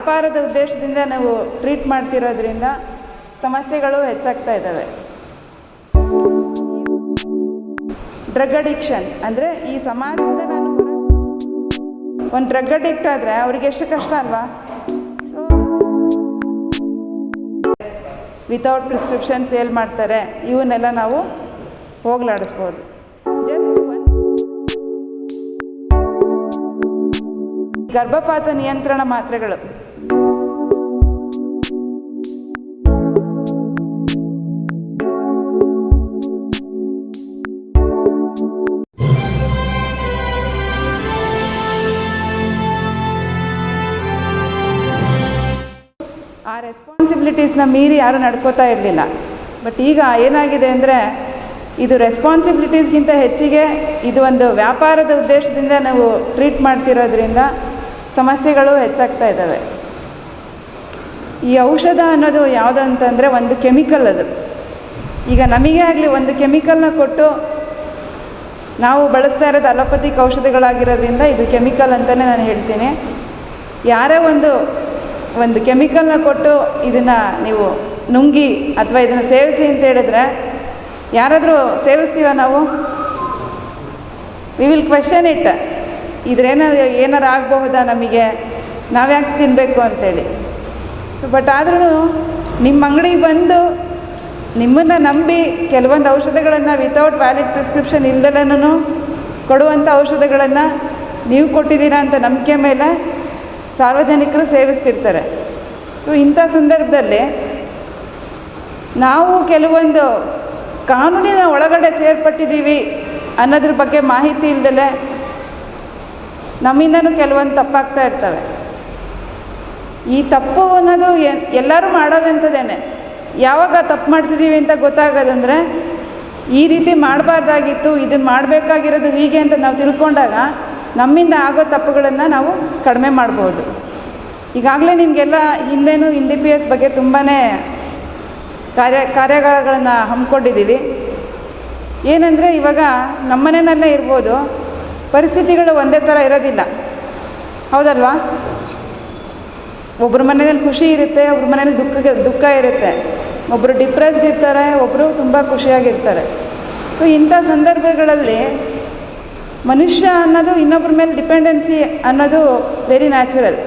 ವ್ಯಾಪಾರದ ಉದ್ದೇಶದಿಂದ ನಾವು ಟ್ರೀಟ್ ಮಾಡ್ತಿರೋದ್ರಿಂದ ಸಮಸ್ಯೆಗಳು ಹೆಚ್ಚಾಗ್ತಾ ಇದ್ದಾವೆ. ಡ್ರಗ್ ಅಡಿಕ್ಷನ್ ಅಂದರೆ ಈ ಸಮಾಜದಿಂದ ನಾನು ಒಂದು ಡ್ರಗ್ ಅಡಿಕ್ಟ್ ಆದರೆ ಅವ್ರಿಗೆ ಎಷ್ಟು ಕಷ್ಟ ಅಲ್ವಾ? ವಿತೌಟ್ ಪ್ರಿಸ್ಕ್ರಿಪ್ಷನ್ ಸೇಲ್ ಮಾಡ್ತಾರೆ. ಇವನ್ನೆಲ್ಲ ನಾವು ಹೋಗ್ಲಾಡಿಸ್ಬೋದು. ಗರ್ಭಪಾತ ನಿಯಂತ್ರಣ ಮಾತ್ರೆಗಳು. ರೆಸ್ಪಾನ್ಸಿಬಿಲಿಟೀಸ್ನ ಮೀರಿ ಯಾರೂ ನಡ್ಕೋತಾ ಇರಲಿಲ್ಲ. ಬಟ್ ಈಗ ಏನಾಗಿದೆ ಅಂದರೆ, ಇದು ರೆಸ್ಪಾನ್ಸಿಬಿಲಿಟೀಸ್ಗಿಂತ ಹೆಚ್ಚಿಗೆ ಇದು ಒಂದು ವ್ಯಾಪಾರದ ಉದ್ದೇಶದಿಂದ ನಾವು ಟ್ರೀಟ್ ಮಾಡ್ತಿರೋದ್ರಿಂದ ಸಮಸ್ಯೆಗಳು ಹೆಚ್ಚಾಗ್ತಾ ಇದ್ದಾವೆ. ಈ ಔಷಧ ಅನ್ನೋದು ಯಾವುದು ಅಂತಂದರೆ ಒಂದು ಕೆಮಿಕಲ್ ಅದು. ಈಗ ನಮಗೆ ಆಗಲಿ ಒಂದು ಕೆಮಿಕಲ್ನ ಕೊಟ್ಟು ನಾವು ಬಳಸ್ತಾ ಇರೋದು ಅಲೋಪತಿಕ್ ಔಷಧಿಗಳಾಗಿರೋದ್ರಿಂದ ಇದು ಕೆಮಿಕಲ್ ಅಂತಲೇ ನಾನು ಹೇಳ್ತೀನಿ. ಯಾರೇ ಒಂದು ಒಂದು ಕೆಮಿಕಲ್ನ ಕೊಟ್ಟು ಇದನ್ನು ನೀವು ನುಂಗಿ ಅಥವಾ ಇದನ್ನು ಸೇವಿಸಿ ಅಂತ ಹೇಳಿದ್ರೆ ಯಾರಾದರೂ ಸೇವಿಸ್ತೀವ ನಾವು? ವಿ ವಿಲ್ ಕ್ವೆಶನ್ ಇಟ್ ಇದ್ರೇನ ಏನಾರು ಆಗಬಹುದಾ ನಮಗೆ? ನಾವ್ಯಾಕೆ ತಿನ್ನಬೇಕು ಅಂತೇಳಿ. ಸೊ ಬಟ್ ಆದ್ರೂ ನಿಮ್ಮ ಅಂಗಡಿಗೆ ಬಂದು ನಿಮ್ಮನ್ನು ನಂಬಿ ಕೆಲವೊಂದು ಔಷಧಗಳನ್ನು ವಿತೌಟ್ ವ್ಯಾಲಿಡ್ ಪ್ರಿಸ್ಕ್ರಿಪ್ಷನ್ ಇಲ್ದಲೂ ಕೊಡುವಂಥ ಔಷಧಗಳನ್ನು ನೀವು ಕೊಟ್ಟಿದ್ದೀರಾ ಅಂತ ನಂಬಿಕೆ ಮೇಲೆ ಸಾರ್ವಜನಿಕರು ಸೇವಿಸ್ತಿರ್ತಾರೆ. ಸೊ ಇಂಥ ಸಂದರ್ಭದಲ್ಲಿ ನಾವು ಕೆಲವೊಂದು ಕಾನೂನಿನ ಒಳಗಡೆ ಸೇರ್ಪಟ್ಟಿದ್ದೀವಿ ಅನ್ನೋದ್ರ ಬಗ್ಗೆ ಮಾಹಿತಿ ಇಲ್ದಲೆ ನಮ್ಮಿಂದನೂ ಕೆಲವೊಂದು ತಪ್ಪಾಗ್ತಾ ಇರ್ತವೆ. ಈ ತಪ್ಪು ಅನ್ನೋದು ಎಲ್ಲರೂ ಮಾಡೋದಂಥದ್ದೇನೆ ಯಾವಾಗ ತಪ್ಪು ಮಾಡ್ತಿದ್ದೀವಿ ಅಂತ ಗೊತ್ತಾಗೋದಂದರೆ, ಈ ರೀತಿ ಮಾಡಬಾರ್ದಾಗಿತ್ತು ಇದನ್ನು ಮಾಡಬೇಕಾಗಿರೋದು ಹೀಗೆ ಅಂತ ನಾವು ತಿಳ್ಕೊಂಡಾಗ ನಮ್ಮಿಂದ ಆಗೋ ತಪ್ಪುಗಳನ್ನು ನಾವು ಕಡಿಮೆ ಮಾಡ್ಬೋದು. ಈಗಾಗಲೇ ನಿಮಗೆಲ್ಲ ಹಿಂದೇನು ಇನ್ ಡಿ ಪಿ ಎಸ್ ಬಗ್ಗೆ ತುಂಬಾ ಕಾರ್ಯ ಕಾರ್ಯಾಗಾರಗಳನ್ನು ಹಮ್ಮಿಕೊಂಡಿದ್ದೀವಿ. ಏನಂದರೆ ಇವಾಗ ನಮ್ಮನೆಯಲ್ಲೇ ಇರ್ಬೋದು, ಪರಿಸ್ಥಿತಿಗಳು ಒಂದೇ ಥರ ಇರೋದಿಲ್ಲ. ಹೌದಲ್ವಾ? ಒಬ್ಬರ ಮನೆಯಲ್ಲಿ ಖುಷಿ ಇರುತ್ತೆ ಒಬ್ಬರ ಮನೇಲಿ ದುಃಖ ದುಃಖ ಇರುತ್ತೆ. ಒಬ್ಬರು ಡಿಪ್ರೆಸ್ಡ್ ಇರ್ತಾರೆ ಒಬ್ಬರು ತುಂಬ ಖುಷಿಯಾಗಿರ್ತಾರೆ. ಸೊ ಇಂಥ ಸಂದರ್ಭಗಳಲ್ಲಿ ಮನುಷ್ಯ ಅನ್ನೋದು ಇನ್ನೊಬ್ಬರ ಮೇಲೆ ಡಿಪೆಂಡೆನ್ಸಿ ಅನ್ನೋದು ವೆರಿ ನ್ಯಾಚುರಲ್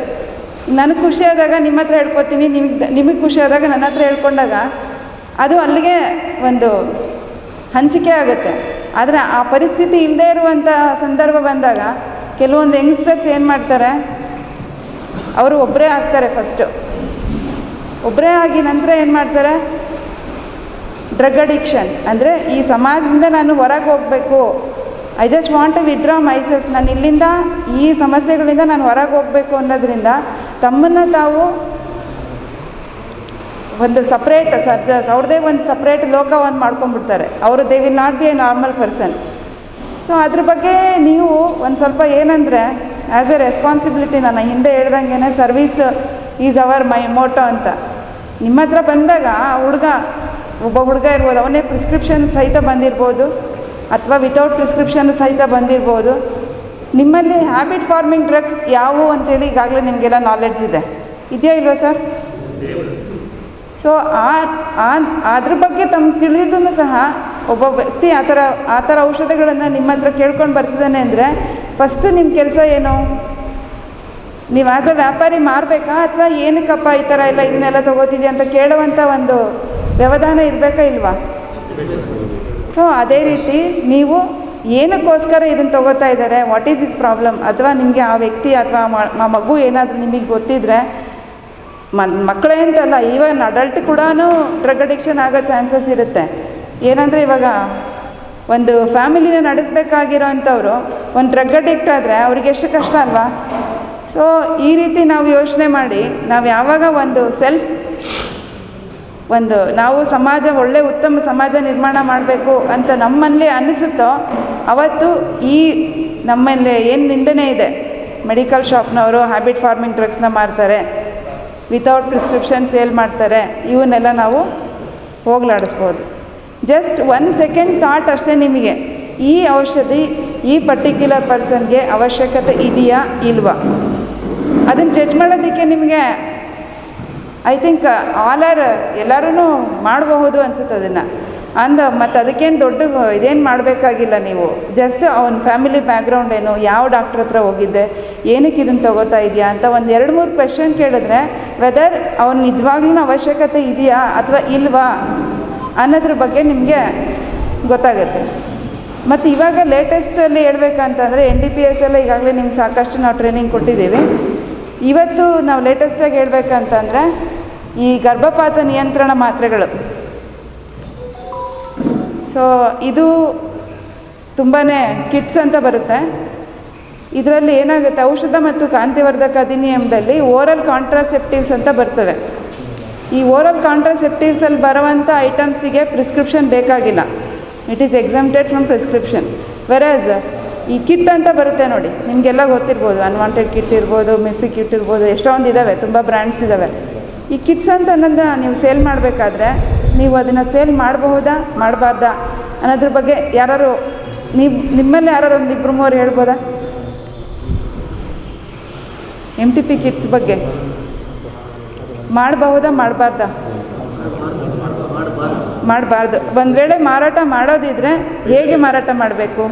ನನಗೆ ಖುಷಿ ಆದಾಗ ನಿಮ್ಮ ಹತ್ರ ಹೇಳ್ಕೊತೀನಿ, ನಿಮಗೆ ನಿಮಗೆ ಖುಷಿ ಆದಾಗ ನನ್ನ ಹತ್ರ ಹೇಳ್ಕೊಂಡಾಗ ಅದು ಅಲ್ಲಿಗೆ ಒಂದು ಹಂಚಿಕೆ ಆಗುತ್ತೆ. ಆದರೆ ಆ ಪರಿಸ್ಥಿತಿ ಇಲ್ಲದೇ ಇರುವಂಥ ಸಂದರ್ಭ ಬಂದಾಗ ಕೆಲವೊಂದು ಯಂಗ್ಸ್ಟರ್ಸ್ ಏನು ಮಾಡ್ತಾರೆ, ಅವರು ಒಬ್ಬರೇ ಆಗ್ತಾರೆ ಫಸ್ಟು ಒಬ್ಬರೇ ಆಗಿ ನಂತರ ಏನು ಮಾಡ್ತಾರೆ ಡ್ರಗ್ ಅಡಿಕ್ಷನ್ ಅಂದರೆ ಈ ಸಮಾಜದಿಂದ ನಾನು ಹೊರಗೆ ಹೋಗಬೇಕು I just want to withdraw myself ನಾನು ಇಲ್ಲಿಂದ ಈ ಸಮಸ್ಯೆಗಳಿಂದ ನಾನು ಹೊರಗೆ ಹೋಗಬೇಕು ಅನ್ನೋದ್ರಿಂದ ತಮ್ಮನ್ನು ತಾವು ಒಂದು ಸಪ್ರೇಟ್ ಸರ್ಜಸ್ ಅವ್ರದ್ದೇ ಒಂದು ಸಪ್ರೇಟ್ ಲೋಕ ಒಂದು ಮಾಡ್ಕೊಂಡ್ಬಿಡ್ತಾರೆ. ಅವರು they will not be a normal person so ಅದ್ರ ಬಗ್ಗೆ ನೀವು ಒಂದು ಸ್ವಲ್ಪ ಏನಂದರೆ ಆ್ಯಸ್ ಎ ರೆಸ್ಪಾನ್ಸಿಬಿಲಿಟಿ ನಾನು ಹಿಂದೆ ಹೇಳ್ದಂಗೆ service is our my motto ಅಂತ. ನಿಮ್ಮ ಹತ್ರ ಬಂದಾಗ ಹುಡುಗ, ಒಬ್ಬ ಹುಡುಗ ಇರ್ಬೋದು, ಅವನೇ ಪ್ರಿಸ್ಕ್ರಿಪ್ಷನ್ ಸಹಿತ ಬಂದಿರ್ಬೋದು. ಅಥವಾ ವಿತೌಟ್ ಪ್ರಿಸ್ಕ್ರಿಪ್ಷನ್ ಸಹಿತ ಬಂದಿರ್ಬೋದು. ನಿಮ್ಮಲ್ಲಿ ಹ್ಯಾಬಿಟ್ ಫಾರ್ಮಿಂಗ್ ಡ್ರಗ್ಸ್ ಯಾವುವು ಅಂತೇಳಿ ಈಗಾಗಲೇ ನಿಮಗೆಲ್ಲ ನಾಲೆಡ್ಜ್ ಇದೆ. ಇದೆಯಾ ಇಲ್ವಾ ಸರ್ ಸೊ ಆ ಅದ್ರ ಬಗ್ಗೆ ತಮ್ಮ ತಿಳಿದೂ ಸಹ ಒಬ್ಬ ವ್ಯಕ್ತಿ ಆ ಥರ ಆ ಥರ ಔಷಧಗಳನ್ನು ನಿಮ್ಮ ಹತ್ರ ಕೇಳ್ಕೊಂಡು ಬರ್ತಿದ್ದಾನೆ ಅಂದರೆ ಫಸ್ಟು ನಿಮ್ಮ ಕೆಲಸ ಏನು? ನೀವು ಆಸ್ ಅ ವ್ಯಾಪಾರಿ ಮಾರಬೇಕಾ ಅಥವಾ ಏನಕ್ಕಪ್ಪ ಈ ಥರ ಎಲ್ಲ ಇದನ್ನೆಲ್ಲ ತೊಗೋತಿದ್ಯಾ ಅಂತ ಕೇಳುವಂಥ ಒಂದು ವ್ಯವಧಾನ ಇರಬೇಕಾ ಇಲ್ವಾ? ಸೊ ಅದೇ ರೀತಿ ನೀವು ಏನಕ್ಕೋಸ್ಕರ ಇದನ್ನು ತಗೋತಾ ಇದ್ದಾರೆ? ವಾಟ್ ಈಸ್ ಇಸ್ ಪ್ರಾಬ್ಲಮ್ ಅಥವಾ ನಿಮಗೆ ಆ ವ್ಯಕ್ತಿ ಅಥವಾ ಆ ಮಗು ಏನಾದರೂ ನಿಮಗೆ ಗೊತ್ತಿದ್ರೆ ಮಕ್ಕಳೇ ಅಂತಲ್ಲ ಈವನ್ ಅಡಲ್ಟ್ ಕೂಡ ಡ್ರಗ್ ಅಡಿಕ್ಷನ್ ಆಗೋ ಚಾನ್ಸಸ್ ಇರುತ್ತೆ. ಏನಂದರೆ ಇವಾಗ ಒಂದು ಫ್ಯಾಮಿಲಿನ ನಡೆಸಬೇಕಾಗಿರೋ ಅಂಥವ್ರು ಒಂದು ಡ್ರಗ್ ಅಡಿಕ್ಟ್ ಆದರೆ ಅವ್ರಿಗೆ ಎಷ್ಟು ಕಷ್ಟ ಅಲ್ವಾ? ಸೊ ಈ ರೀತಿ ನಾವು ಯೋಚನೆ ಮಾಡಿ, ನಾವು ಯಾವಾಗ ಒಂದು ಸೆಲ್ಫ್ ಒಂದು ನಾವು ಸಮಾಜ, ಒಳ್ಳೆ ಉತ್ತಮ ಸಮಾಜ ನಿರ್ಮಾಣ ಮಾಡಬೇಕು ಅಂತ ನಮ್ಮಲ್ಲಿ ಅನ್ನಿಸುತ್ತೋ ಅವತ್ತು ಈ ನಮ್ಮಲ್ಲಿ ಏನು ನಿಂದನೆ ಇದೆ? ಮೆಡಿಕಲ್ ಶಾಪ್ನವರು ಹ್ಯಾಬಿಟ್ ಫಾರ್ಮಿಂಗ್ ಡ್ರಗ್ಸ್ನ ಮಾರ್ತಾರೆ ವಿತೌಟ್ ಪ್ರಿಸ್ಕ್ರಿಪ್ಷನ್ ಸೇಲ್ ಮಾಡ್ತಾರೆ, ಇವನ್ನೆಲ್ಲ ನಾವು ಹೋಗ್ಲಾಡಿಸ್ಬೋದು. ಜಸ್ಟ್ ಒನ್ ಸೆಕೆಂಡ್ ಥಾಟ್ ಅಷ್ಟೇ ನಿಮಗೆ. ಈ ಔಷಧಿ, ಈ ಪರ್ಟಿಕ್ಯುಲರ್ ಪರ್ಸನ್ಗೆ ಅವಶ್ಯಕತೆ ಇದೆಯಾ, ಇಲ್ವಾ? ಅದನ್ನು ಜಡ್ಜ್ ಮಾಡೋದಕ್ಕೆ ನಿಮಗೆ ಐ ಥಿಂಕ್ ಆಲ್ ಆರ್ ಎಲ್ಲರೂ ಮಾಡಬಹುದು ಅನಿಸುತ್ತೆ ಅದನ್ನು. ಅಂದ, ಮತ್ತು ಅದಕ್ಕೇನು ದೊಡ್ಡ ಇದೇನು ಮಾಡಬೇಕಾಗಿಲ್ಲ ನೀವು. ಜಸ್ಟ್ ಅವನ ಫ್ಯಾಮಿಲಿ ಬ್ಯಾಕ್ಗ್ರೌಂಡ್ ಏನು, ಯಾವ ಡಾಕ್ಟ್ರ್ ಹತ್ರ ಹೋಗಿದ್ದೆ, ಏನಕ್ಕೆ ಇದನ್ನು ತೊಗೋತಾ ಇದೆಯಾ ಅಂತ ಒಂದು ಎರಡು ಮೂರು ಕ್ವೆಶನ್ ಕೇಳಿದ್ರೆ ವೆದರ್ ಅವ್ನು ನಿಜವಾಗ್ಲೂ ಅವಶ್ಯಕತೆ ಇದೆಯಾ ಅಥವಾ ಇಲ್ವಾ ಅನ್ನೋದ್ರ ಬಗ್ಗೆ ನಿಮಗೆ ಗೊತ್ತಾಗುತ್ತೆ. ಮತ್ತು ಇವಾಗ ಲೇಟೆಸ್ಟಲ್ಲಿ ಹೇಳ್ಬೇಕಂತಂದರೆ ಎನ್ ಡಿ ಪಿ ಎಸ್ ಎಲ್ಲ ಈಗಾಗಲೇ ನಿಮ್ಗೆ ಸಾಕಷ್ಟು ನಾವು ಟ್ರೈನಿಂಗ್ ಕೊಟ್ಟಿದ್ದೀವಿ. ಇವತ್ತು ನಾವು ಲೇಟೆಸ್ಟಾಗಿ ಹೇಳ್ಬೇಕಂತಂದರೆ ಈ ಗರ್ಭಪಾತ ನಿಯಂತ್ರಣ ಮಾತ್ರೆಗಳು. ಸೊ ಇದು ತುಂಬಾ ಕಿಟ್ಸ್ ಅಂತ ಬರುತ್ತೆ. ಇದರಲ್ಲಿ ಏನಾಗುತ್ತೆ, ಔಷಧ ಮತ್ತು ಕಾಂತಿವರ್ಧಕ ಅಧಿನಿಯಮದಲ್ಲಿ ಓರಲ್ ಕಾಂಟ್ರಾಸೆಪ್ಟಿವ್ಸ್ ಅಂತ ಬರ್ತವೆ. ಈ ಓರಲ್ ಕಾಂಟ್ರಾಸೆಪ್ಟಿವ್ಸಲ್ಲಿ ಬರುವಂಥ ಐಟಮ್ಸಿಗೆ ಪ್ರಿಸ್ಕ್ರಿಪ್ಷನ್ ಬೇಕಾಗಿಲ್ಲ. It is exempted from prescription whereas ಈ ಕಿಟ್ ಅಂತ ಬರುತ್ತೆ ನೋಡಿ, ನಿಮಗೆಲ್ಲ ಗೊತ್ತಿರ್ಬೋದು ಅನ್ವಾಂಟೆಡ್ ಕಿಟ್ ಇರ್ಬೋದು ಮಿಸ್ಸಿ ಕಿಟ್ ಇರ್ಬೋದು ಎಷ್ಟೊಂದು ಇದ್ದಾವೆ ತುಂಬ ಬ್ರ್ಯಾಂಡ್ಸ್ ಇದ್ದಾವೆ ಈ ಕಿಟ್ಸ್ ಅಂತ ಅನ್ನೋದನ್ನ ನೀವು ಸೇಲ್ ಮಾಡಬೇಕಾದ್ರೆ ನೀವು ಅದನ್ನು ಸೇಲ್ ಮಾಡಬಹುದಾ ಮಾಡಬಾರ್ದಾ ಅನ್ನೋದ್ರ ಬಗ್ಗೆ ಯಾರು ನೀವು ನಿಮ್ಮಲ್ಲಿ ಯಾರು ಒಂದು ಇಬ್ಬರು ಮೂವರು ಹೇಳ್ಬೋದಾ? ಎಂ ಟಿ ಪಿ ಕಿಟ್ಸ್ ಬಗ್ಗೆ. ಮಾಡಬಹುದಾ ಮಾಡಬಾರ್ದಾ? ಮಾಡಬಾರ್ದು. ಒಂದು ವೇಳೆ ಮಾರಾಟ ಮಾಡೋದಿದ್ರೆ ಹೇಗೆ ಮಾರಾಟ ಮಾಡಬೇಕು?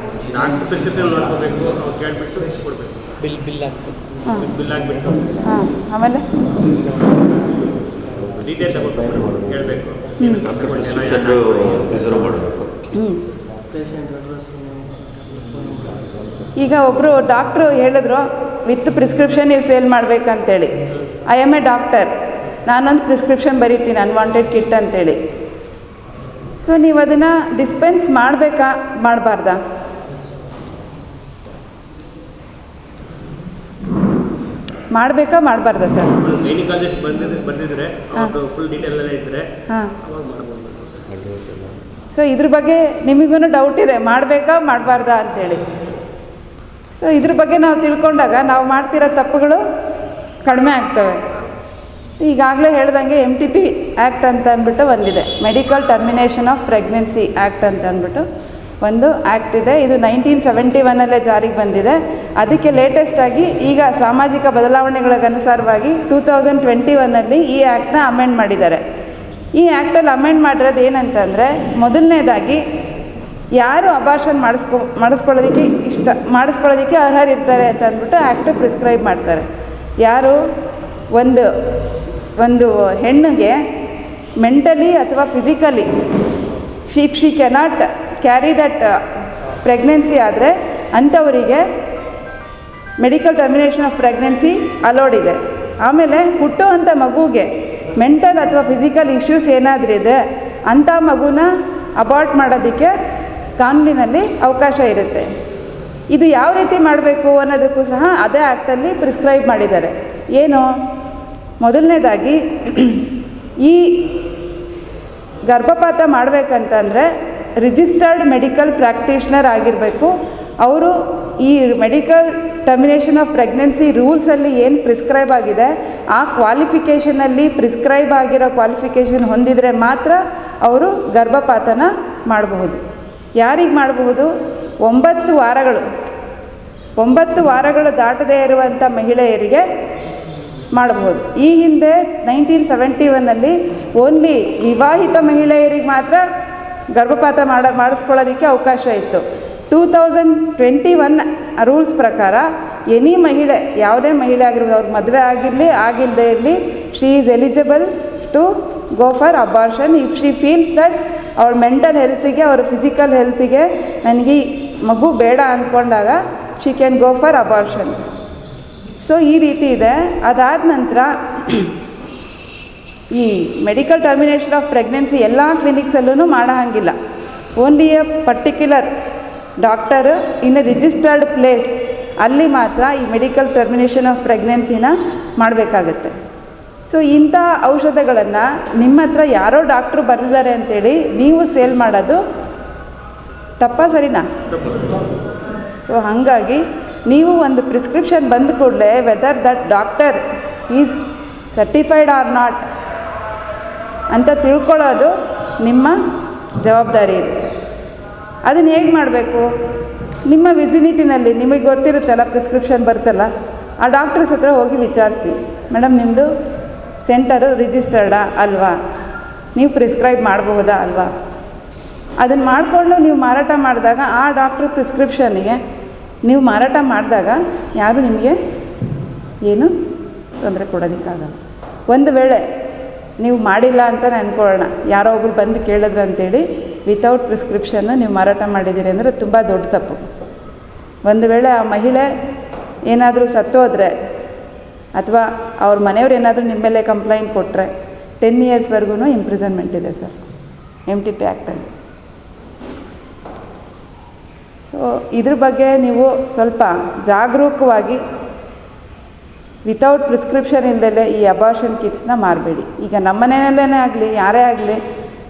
ಹಾಂ ಆಮೇಲೆ? ಡೀಟೇಲ್ ರಿಸರ್ವ್ ಮಾಡಬೇಕು. ಈಗ ಒಬ್ಬರು ಡಾಕ್ಟ್ರು ಹೇಳಿದ್ರು ವಿತ್ ಪ್ರಿಸ್ಕ್ರಿಪ್ಷನ್ ನೀವು sale ಮಾಡ್ಬೇಕಂತೇಳಿ. I am a doctor. ನಾನೊಂದು ಪ್ರಿಸ್ಕ್ರಿಪ್ಷನ್ ಬರೀತೀನಿ ಅನ್ವಾಂಟೆಡ್ ಕಿಟ್ ಅಂತೇಳಿ. ಸೊ ನೀವು ಅದನ್ನು ಡಿಸ್ಪೆನ್ಸ್ ಮಾಡಬೇಕಾ? ಮಾಡಬಾರ್ದಾ? ಮಾಡಬೇಕಾ ಮಾಡಬಾರ್ದಾ ಸರ್? ಗೈನಿಕಾಲಜಿಸ್ಟ್ ಬಂದಿದ್ರೆ ಬಂದಿದ್ರೆ ಹಾ. ಫುಲ್ ಡೀಟೇಲ್ ಎಲ್ಲ ಇದ್ದರೆ ಹಾಂ. ಅವಾಗ ಮಾಡ್ಬೋದು. ಸೊ ಇದ್ರ ಬಗ್ಗೆ ನಿಮಗೂ ಡೌಟ್ ಇದೆ. ಮಾಡಬೇಕಾ ಮಾಡಬಾರ್ದಾ ಅಂತೇಳಿ. ಸೊ ಇದ್ರ ಬಗ್ಗೆ ನಾವು ತಿಳ್ಕೊಂಡಾಗ ನಾವು ಮಾಡ್ತಿರೋ ತಪ್ಪುಗಳು ಕಡಿಮೆ ಆಗ್ತವೆ. ಈಗಾಗಲೇ ಹೇಳ್ದಂಗೆ ಎಂ ಟಿ ಪಿ ಆ್ಯಕ್ಟ್ ಅಂತ ಅಂದ್ಬಿಟ್ಟು ಒಂದಿದೆ. Medical termination of pregnancy act ಅಂತ ಅಂದ್ಬಿಟ್ಟು. ಒಂದು ಆ್ಯಕ್ಟ್ ಇದೆ. ಇದು ನೈನ್ಟೀನ್ ಸೆವೆಂಟಿ ಒನ್ನಲ್ಲೇ ಜಾರಿಗೆ ಬಂದಿದೆ. ಅದಕ್ಕೆ ಲೇಟೆಸ್ಟಾಗಿ ಈಗ ಸಾಮಾಜಿಕ ಬದಲಾವಣೆಗಳಿಗನುಸಾರವಾಗಿ ಟೂ ತೌಸಂಡ್ ಟ್ವೆಂಟಿ ಒನ್ನಲ್ಲಿ ಈ ಆ್ಯಕ್ಟ್ನ ಅಮೆಂಡ್ ಮಾಡಿದ್ದಾರೆ. ಈ ಆ್ಯಕ್ಟಲ್ಲಿ ಅಮೆಂಡ್ ಮಾಡಿರೋದು ಏನಂತಂದರೆ, ಮೊದಲನೇದಾಗಿ ಯಾರು ಅಬಾರ್ಷನ್ ಮಾಡಿಸ್ಕೊ, ಮಾಡಿಸ್ಕೊಳ್ಳೋದಕ್ಕೆ ಇಷ್ಟ, ಮಾಡಿಸ್ಕೊಳ್ಳೋದಕ್ಕೆ ಅರ್ಹರಿರ್ತಾರೆ ಅಂತ ಅಂದ್ಬಿಟ್ಟು ಆ್ಯಕ್ಟ್ ಪ್ರಿಸ್ಕ್ರೈಬ್ ಮಾಡ್ತಾರೆ. ಯಾರು ಒಂದು ಒಂದು ಹೆಣ್ಣಿಗೆ ಮೆಂಟಲಿ ಅಥವಾ physically she she cannot carry that pregnancy ಆದರೆ ಅಂಥವರಿಗೆ medical termination of pregnancy allowed ಇದೆ. ಆಮೇಲೆ ಹುಟ್ಟುವಂಥ ಮಗುಗೆ ಮೆಂಟಲ್ ಅಥವಾ ಫಿಸಿಕಲ್ ಇಶ್ಯೂಸ್ ಏನಾದರೂ ಇದೆ, ಅಂಥ ಮಗುನ ಅಬಾರ್ಟ್ ಮಾಡೋದಕ್ಕೆ ಕಾನೂನಿನಲ್ಲಿ ಅವಕಾಶ ಇರುತ್ತೆ. ಇದು ಯಾವ ರೀತಿ ಮಾಡಬೇಕು ಅನ್ನೋದಕ್ಕೂ ಸಹ ಅದೇ ಆ್ಯಕ್ಟಲ್ಲಿ ಪ್ರಿಸ್ಕ್ರೈಬ್ ಮಾಡಿದ್ದಾರೆ. ಏನು? ಮೊದಲನೇದಾಗಿ ಈ ಗರ್ಭಪಾತ ಮಾಡಬೇಕಂತಂದರೆ ರಿಜಿಸ್ಟರ್ಡ್ ಮೆಡಿಕಲ್ ಪ್ರಾಕ್ಟೀಷ್ನರ್ ಆಗಿರಬೇಕು. ಅವರು ಈ ಮೆಡಿಕಲ್ ಟರ್ಮಿನೇಷನ್ ಆಫ್ ಪ್ರೆಗ್ನೆನ್ಸಿ ರೂಲ್ಸಲ್ಲಿ ಏನು ಪ್ರಿಸ್ಕ್ರೈಬ್ ಆಗಿದೆ, ಆ ಕ್ವಾಲಿಫಿಕೇಷನಲ್ಲಿ ಪ್ರಿಸ್ಕ್ರೈಬ್ ಆಗಿರೋ ಕ್ವಾಲಿಫಿಕೇಷನ್ ಹೊಂದಿದರೆ ಮಾತ್ರ ಅವರು ಗರ್ಭಪಾತನ ಮಾಡಬಹುದು. ಯಾರಿಗೆ ಮಾಡಬಹುದು? ಒಂಬತ್ತು ವಾರಗಳು. ಒಂಬತ್ತು ವಾರಗಳು ದಾಟದೇ ಇರುವಂಥ ಮಹಿಳೆಯರಿಗೆ ಮಾಡಬಹುದು. ಈ ಹಿಂದೆ ನೈನ್ಟೀನ್ ಸೆವೆಂಟಿ ಒನ್ನಲ್ಲಿ ಓನ್ಲಿ ವಿವಾಹಿತ ಮಹಿಳೆಯರಿಗೆ ಮಾತ್ರ ಗರ್ಭಪಾತ ಮಾಡ ಮಾಡಿಸ್ಕೊಳ್ಳೋದಕ್ಕೆ ಅವಕಾಶ ಇತ್ತು. Two thousand twenty one rules ಪ್ರಕಾರ ಎನಿ ಮಹಿಳೆ, ಯಾವುದೇ ಮಹಿಳೆ ಆಗಿರ್ಬೋದು, ಅವ್ರಿಗೆ ಮದುವೆ ಆಗಿರಲಿ ಆಗಿಲ್ಲದೆ ಇರಲಿ she is eligible to go for abortion if she feels that ಅವಳ ಮೆಂಟಲ್ ಹೆಲ್ತಿಗೆ ಅವ್ರ ಫಿಸಿಕಲ್ ಹೆಲ್ತಿಗೆ ನನಗೆ ಮಗು ಬೇಡ ಅಂದ್ಕೊಂಡಾಗ she can go for abortion so ಈ ರೀತಿ ಇದೆ. ಅದಾದ ನಂತರ ಈ ಮೆಡಿಕಲ್ ಟರ್ಮಿನೇಷನ್ ಆಫ್ ಪ್ರೆಗ್ನೆನ್ಸಿ ಎಲ್ಲ ಕ್ಲಿನಿಕ್ಸಲ್ಲೂ ಮಾಡೋ ಹಾಗಿಲ್ಲ only a particular doctor in a registered place ಅಲ್ಲಿ ಮಾತ್ರ ಈ ಮೆಡಿಕಲ್ ಟರ್ಮಿನೇಷನ್ ಆಫ್ ಪ್ರೆಗ್ನೆನ್ಸಿನ ಮಾಡಬೇಕಾಗತ್ತೆ. ಸೊ ಇಂಥ ಔಷಧಗಳನ್ನು ನಿಮ್ಮ ಹತ್ರ ಯಾರೋ ಡಾಕ್ಟ್ರು ಬರೆದಿದ್ದಾರೆ ಅಂತೇಳಿ ನೀವು ಸೇಲ್ ಮಾಡೋದು ತಪ್ಪಾ ಸರಿನಾ? ಸೊ ಹಾಗಾಗಿ ನೀವು ಒಂದು ಪ್ರಿಸ್ಕ್ರಿಪ್ಷನ್ ಬಂದ ಕೂಡಲೇ whether that doctor is certified or not ಅಂತ ತಿಳ್ಕೊಳ್ಳೋದು ನಿಮ್ಮ ಜವಾಬ್ದಾರಿ ಇದೆ. ಅದನ್ನು ಹೇಗೆ ಮಾಡಬೇಕು? ನಿಮ್ಮ ವಿಸಿನಿಟಿನಲ್ಲಿ ನಿಮಗೆ ಗೊತ್ತಿರುತ್ತಲ್ಲ, ಪ್ರಿಸ್ಕ್ರಿಪ್ಷನ್ ಬರ್ತಲ್ಲ ಆ ಡಾಕ್ಟರ್ಸ್ ಹತ್ರ ಹೋಗಿ ವಿಚಾರಿಸಿ. ಮೇಡಮ್ ನಿಮ್ಮದು ಸೆಂಟರು ರಿಜಿಸ್ಟರ್ಡಾ ಅಲ್ವಾ? ನೀವು ಪ್ರಿಸ್ಕ್ರೈಬ್ ಮಾಡಬಹುದಾ ಅಲ್ವಾ? ಅದನ್ನು ಮಾಡಿಕೊಂಡು ನೀವು ಮಾರಾಟ ಮಾಡಿದಾಗ ಆ ಡಾಕ್ಟ್ರ್ ಪ್ರಿಸ್ಕ್ರಿಪ್ಷನ್ಗೆ ನೀವು ಮಾರಾಟ ಮಾಡಿದಾಗ ಯಾರು ನಿಮಗೆ ಏನು ತೊಂದರೆ ಕೊಡೋದಕ್ಕಾಗಲ್ಲ. ಒಂದು ವೇಳೆ ನೀವು ಮಾಡಿಲ್ಲ ಅಂತ ಅನ್ಕೊಳ್ಳೋಣ. ಯಾರೋ ಒಬ್ರು ಬಂದು ಕೇಳಿದ್ರು ಅಂತೇಳಿ ವಿತೌಟ್ ಪ್ರಿಸ್ಕ್ರಿಪ್ಷನ್ನು ನೀವು ಮಾರಾಟ ಮಾಡಿದ್ದೀರಿ ಅಂದರೆ ತುಂಬ ದೊಡ್ಡ ತಪ್ಪು. ಒಂದು ವೇಳೆ ಆ ಮಹಿಳೆ ಏನಾದರೂ ಸತ್ತೋದ್ರೆ ಅಥವಾ ಅವ್ರ ಮನೆಯವ್ರು ಏನಾದರೂ ನಿಮ್ಮ ಮೇಲೆ ಕಂಪ್ಲೇಂಟ್ ಕೊಟ್ಟರೆ ಟೆನ್ ಇಯರ್ಸ್ವರೆಗೂ ಇಂಪ್ರಿಸನ್ಮೆಂಟ್ ಇದೆ ಸರ್ ಎಂ ಟಿ ಪಿ ಆ್ಯಕ್ಟಲ್ಲಿ ಸೊ ಇದ್ರ ಬಗ್ಗೆ ನೀವು ಸ್ವಲ್ಪ ಜಾಗರೂಕವಾಗಿ ವಿತೌಟ್ ಪ್ರಿಸ್ಕ್ರಿಪ್ಷನ್ ಇಲ್ಲದೆ ಈ ಅಬಾರ್ಷನ್ ಕಿಟ್ಸ್ನ ಮಾರಬೇಡಿ. ಈಗ ನಮ್ಮ ಮನೆಯಲ್ಲೇ ಆಗಲಿ, ಯಾರೇ ಆಗಲಿ,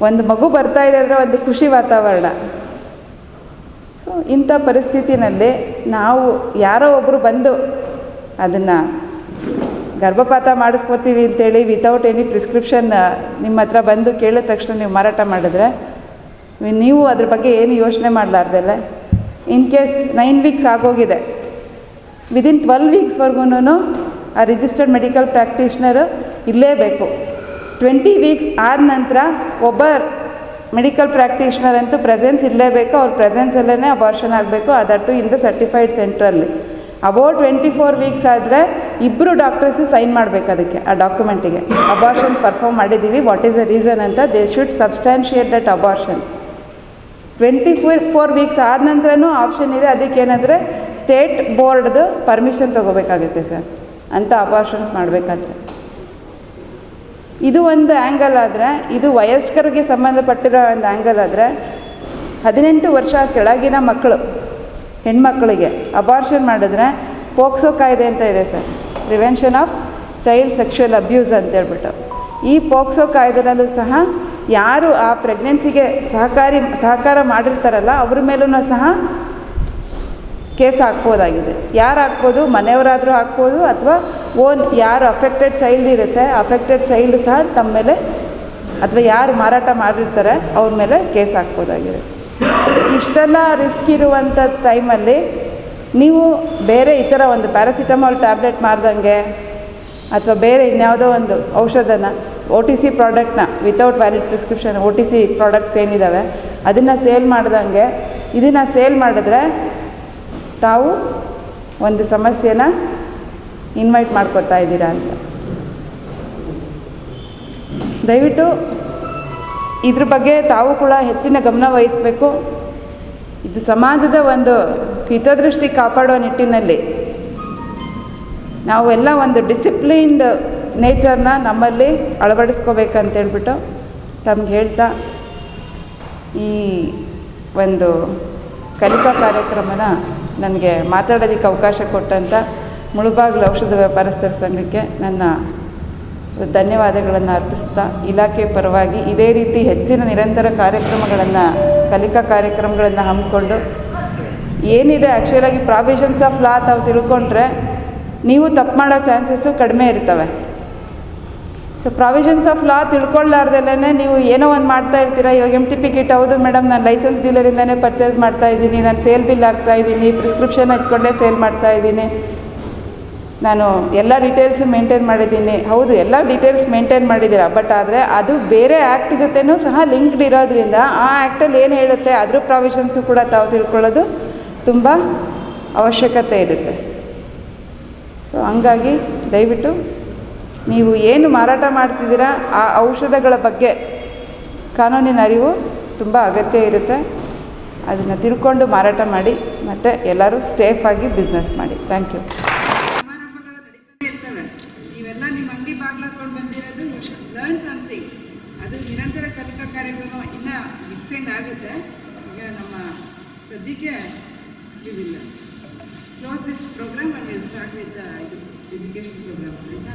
ಒಂದು ಮಗು ಬರ್ತಾ ಇದೆ ಅಂದರೆ ಒಂದು ಖುಷಿ ವಾತಾವರಣ. ಸೊ ಇಂಥ ಪರಿಸ್ಥಿತಿನಲ್ಲಿ ನಾವು ಯಾರೋ ಒಬ್ಬರು ಬಂದು ಅದನ್ನು ಗರ್ಭಪಾತ ಮಾಡಿಸ್ಕೋತೀವಿ ಅಂತೇಳಿ ವಿತೌಟ್ ಎನಿ ಪ್ರಿಸ್ಕ್ರಿಪ್ಷನ್ ನಿಮ್ಮ ಹತ್ರ ಬಂದು ಕೇಳಿದ ತಕ್ಷಣ ನೀವು ಮಾರಾಟ ಮಾಡಿದ್ರೆ, ನೀವು ಅದ್ರ ಬಗ್ಗೆ ಏನು ಯೋಚನೆ ಮಾಡಲಾರ್ದಲ್ಲ? ಇನ್ ಕೇಸ್ ನೈನ್ ವೀಕ್ಸ್ ಆಗೋಗಿದೆ. ವಿದಿನ್ ಟ್ವೆಲ್ ವೀಕ್ಸ್ವರೆಗೂ ಆ ರಿಜಿಸ್ಟರ್ಡ್ ಮೆಡಿಕಲ್ ಪ್ರಾಕ್ಟೀಷ್ನರು ಇರಲೇಬೇಕು ಟ್ವೆಂಟಿ ವೀಕ್ಸ್ ಆದ ನಂತರ ಒಬ್ಬ ಮೆಡಿಕಲ್ ಪ್ರಾಕ್ಟೀಷ್ನರ್ ಅಂತೂ ಪ್ರೆಸೆನ್ಸ್ ಇರಲೇಬೇಕು ಅವ್ರ ಪ್ರೆಸೆನ್ಸಲ್ಲೇ ಅಬಾರ್ಷನ್ ಆಗಬೇಕು. ಅದಟ್ಟು ಇನ್ ದ ಸರ್ಟಿಫೈಡ್ ಸೆಂಟ್ರಲ್ಲಿ ಅಬೌಟ್ ಟ್ವೆಂಟಿ ಫೋರ್ ವೀಕ್ಸ್ ಆದರೆ ಇಬ್ಬರು ಡಾಕ್ಟರ್ಸು ಸೈನ್ ಮಾಡಬೇಕು ಅದಕ್ಕೆ, ಆ ಡಾಕ್ಯುಮೆಂಟಿಗೆ ಅಬಾರ್ಷನ್ ಪರ್ಫಾರ್ಮ್ ಮಾಡಿದ್ದೀವಿ ವಾಟ್ ಈಸ್ ದ ರೀಸನ್ ಅಂತ they should substantiate that abortion twenty four four weeks ಆದ ನಂತರನೂ ಆಪ್ಷನ್ ಇದೆ. ಅದಕ್ಕೇನೆಂದರೆ ಸ್ಟೇಟ್ ಬೋರ್ಡ್ದು ಪರ್ಮಿಷನ್ ತೊಗೋಬೇಕಾಗುತ್ತೆ ಸರ್. ಅಂತ ಅಪಾರ್ಷನ್ಸ್ ಮಾಡಬೇಕಾದ್ರೆ. ಇದು ಒಂದು ಆ್ಯಂಗಲ್ ಆದರೆ, ಇದು ವಯಸ್ಕರಿಗೆ ಸಂಬಂಧಪಟ್ಟಿರೋ ಒಂದು ಆ್ಯಂಗಲ್ ಆದರೆ, ಹದಿನೆಂಟು ವರ್ಷ ಕೆಳಗಿನ ಮಕ್ಕಳು, ಹೆಣ್ಮಕ್ಳಿಗೆ ಅಬಾರ್ಷನ್ ಮಾಡಿದ್ರೆ ಪೋಕ್ಸೋ ಕಾಯ್ದೆ ಅಂತ ಇದೆ sir. Prevention of child sexual abuse ಅಂತ ಹೇಳ್ಬಿಟ್ಟು. ಈ ಪೋಕ್ಸೋ ಕಾಯ್ದೆನಲ್ಲೂ ಸಹ ಯಾರು ಆ ಪ್ರೆಗ್ನೆನ್ಸಿಗೆ ಸಹಕಾರಿ, ಸಹಕಾರ ಮಾಡಿರ್ತಾರಲ್ಲ, ಅವ್ರ ಮೇಲೂ ಸಹ ಕೇಸ್ ಹಾಕ್ಬೋದಾಗಿದೆ. ಯಾರು ಹಾಕ್ಬೋದು? ಮನೆಯವರಾದರೂ ಹಾಕ್ಬೋದು ಅಥವಾ ಓನ್ ಯಾರು ಅಫೆಕ್ಟೆಡ್ ಚೈಲ್ಡ್ ಇರುತ್ತೆ ಅಫೆಕ್ಟೆಡ್ ಚೈಲ್ಡ್ ಸಹ ತಮ್ಮ ಮೇಲೆ ಅಥವಾ ಯಾರು ಮಾರಾಟ ಮಾಡಿರ್ತಾರೆ, ಅವ್ರ ಮೇಲೆ ಕೇಸ್ ಹಾಕ್ಬೋದಾಗಿದೆ. ಇಷ್ಟೆಲ್ಲ ರಿಸ್ಕ್ ಇರುವಂಥ ಟೈಮಲ್ಲಿ ನೀವು ಬೇರೆ ಈ ಥರ ಒಂದು ಪ್ಯಾರಾಸಿಟಮಾಲ್ ಟ್ಯಾಬ್ಲೆಟ್ ಮಾರ್ದಂಗೆ ಅಥವಾ ಬೇರೆ ಇನ್ಯಾವುದೋ ಒಂದು ಔಷಧನ ಒ ಟಿ ಸಿ ಪ್ರಾಡಕ್ಟ್ನ without valid prescription O T C products ಏನಿದ್ದಾವೆ ಅದನ್ನು ಸೇಲ್ ಮಾಡ್ದಂಗೆ, ಇದನ್ನು ಸೇಲ್ ಮಾಡಿದ್ರೆ ತಾವು ಒಂದು ಸಮಸ್ಯೆನ ಇನ್ವೈಟ್ ಮಾಡ್ಕೋತಾ ಇದ್ದೀರಾ ಅಂತ. ದಯವಿಟ್ಟು ಇದ್ರ ಬಗ್ಗೆ ತಾವು ಕೂಡ ಹೆಚ್ಚಿನ ಗಮನ ವಹಿಸಬೇಕು. ಇದು ಸಮಾಜದ ಒಂದು ಹಿತದೃಷ್ಟಿ ಕಾಪಾಡೋ ನಿಟ್ಟಿನಲ್ಲಿ ನಾವೆಲ್ಲ ಒಂದು ಡಿಸಿಪ್ಲಿನ್ಡ್ ನೇಚರ್ನ ನಮ್ಮಲ್ಲಿ ಅಳವಡಿಸ್ಕೋಬೇಕಂತ ಹೇಳ್ಬಿಟ್ಟು ತಮ್ಗೆ ಹೇಳ್ತಾ ಈ ಒಂದು ಕಲಿಕಾ ಕಾರ್ಯಕ್ರಮನ ನನಗೆ ಮಾತಾಡೋದಕ್ಕೆ ಅವಕಾಶ ಕೊಟ್ಟಂಥ ಮುಳುಬಾಗಿಲು ಔಷಧ ವ್ಯಾಪಾರಸ್ಥರ ಸಂಘಕ್ಕೆ ನನ್ನ ಧನ್ಯವಾದಗಳನ್ನು ಅರ್ಪಿಸ್ತಾ ಇಲಾಖೆ ಪರವಾಗಿ ಇದೇ ರೀತಿ ಹೆಚ್ಚಿನ ನಿರಂತರ ಕಾರ್ಯಕ್ರಮಗಳನ್ನು, ಕಲಿಕಾ ಕಾರ್ಯಕ್ರಮಗಳನ್ನು ಹಮ್ಮಿಕೊಂಡು, ಏನಿದೆ ಆ್ಯಕ್ಚುಲಾಗಿ ಪ್ರಾವಿಷನ್ಸ್ ಆಫ್ ಲಾ ತಾವು ತಿಳ್ಕೊಂಡ್ರೆ, ನೀವು ತಪ್ಪು ಮಾಡೋ ಚಾನ್ಸಸ್ಸು ಕಡಿಮೆ ಇರ್ತವೆ. ಸೊ ಪ್ರಾವಿಷನ್ಸ್ ಆಫ್ ಲಾ ತಿಳ್ಕೊಳ್ಳಾರ್ದಲ್ಲೇ ನೀವು ಏನೋ ಒಂದು ಮಾಡ್ತಾ ಇರ್ತೀರಾ? ಇವಾಗ ಎಂ ಟಿ ಪಿ ಕಿಟ್ ಹೌದು ಮೇಡಮ್ ನಾನು ಲೈಸೆನ್ಸ್ ಡೀಲರಿಂದನೇ ಪರ್ಚೇಸ್ ಮಾಡ್ತಾ ಇದ್ದೀನಿ. ನಾನು ಸೇಲ್ ಬಿಲ್ ಹಾಕ್ತಾ ಇದ್ದೀನಿ. ಪ್ರಿಸ್ಕ್ರಿಪ್ಷನ್ ಇಟ್ಕೊಂಡೇ ಸೇಲ್ ಮಾಡ್ತಾ ಇದ್ದೀನಿ. ನಾನು ಎಲ್ಲ ಡೀಟೇಲ್ಸು ಮೇಂಟೈನ್ ಮಾಡಿದ್ದೀನಿ. ಹೌದು, ಎಲ್ಲ ಡೀಟೇಲ್ಸ್ ಮೇಂಟೈನ್ ಮಾಡಿದ್ದೀರಾ? ಬಟ್ ಆದರೆ ಅದು ಬೇರೆ ಆ್ಯಕ್ಟ್ ಜೊತೆನೂ ಸಹ ಲಿಂಕ್ಡ್ ಇರೋದ್ರಿಂದ ಆ ಆ್ಯಕ್ಟಲ್ಲಿ ಏನು ಹೇಳುತ್ತೆ? ಅದ್ರ ಪ್ರಾವಿಷನ್ಸು ಕೂಡ ತಾವು ತಿಳ್ಕೊಳ್ಳೋದು ತುಂಬ ಅವಶ್ಯಕತೆ ಇರುತ್ತೆ. ಸೊ ಹಂಗಾಗಿ ದಯವಿಟ್ಟು ನೀವು ಏನು ಮಾರಾಟ ಮಾಡ್ತಿದ್ದೀರಾ, ಆ ಔಷಧಗಳ ಬಗ್ಗೆ ಕಾನೂನಿನ ಅರಿವು ತುಂಬ ಅಗತ್ಯ ಇರುತ್ತೆ. ಅದನ್ನು ತಿಳ್ಕೊಂಡು ಮಾರಾಟ ಮಾಡಿ, ಮತ್ತು ಎಲ್ಲರೂ ಸೇಫಾಗಿ ಬಿಸ್ನೆಸ್ ಮಾಡಿ. ಥ್ಯಾಂಕ್ ಯು ನೀವೆಲ್ಲ ನಿಮ್ಮ ಅಂಗಡಿ ಬಾಗ್ಲಾಕೊಂಡು ಬಂದಿರೋದು ಲರ್ನ್ ಸಮಥಿಂಗ್ ಅದು ನಿರಂತರ ಕಲಿಕಾ ಕಾರ್ಯಕ್ರಮ ಇನ್ನೂ ಎಕ್ಸ್ಟೆಂಡ್ ಆಗುತ್ತೆ. ಈಗ ನಮ್ಮ ಸದ್ಯಕ್ಕೆ ಇದಿಲ್ಲ. Close this program and start with ಇದು ಎಜುಕೇಷನ್ ಪ್ರೋಗ್ರಾಮ್ ಆಯಿತಾ?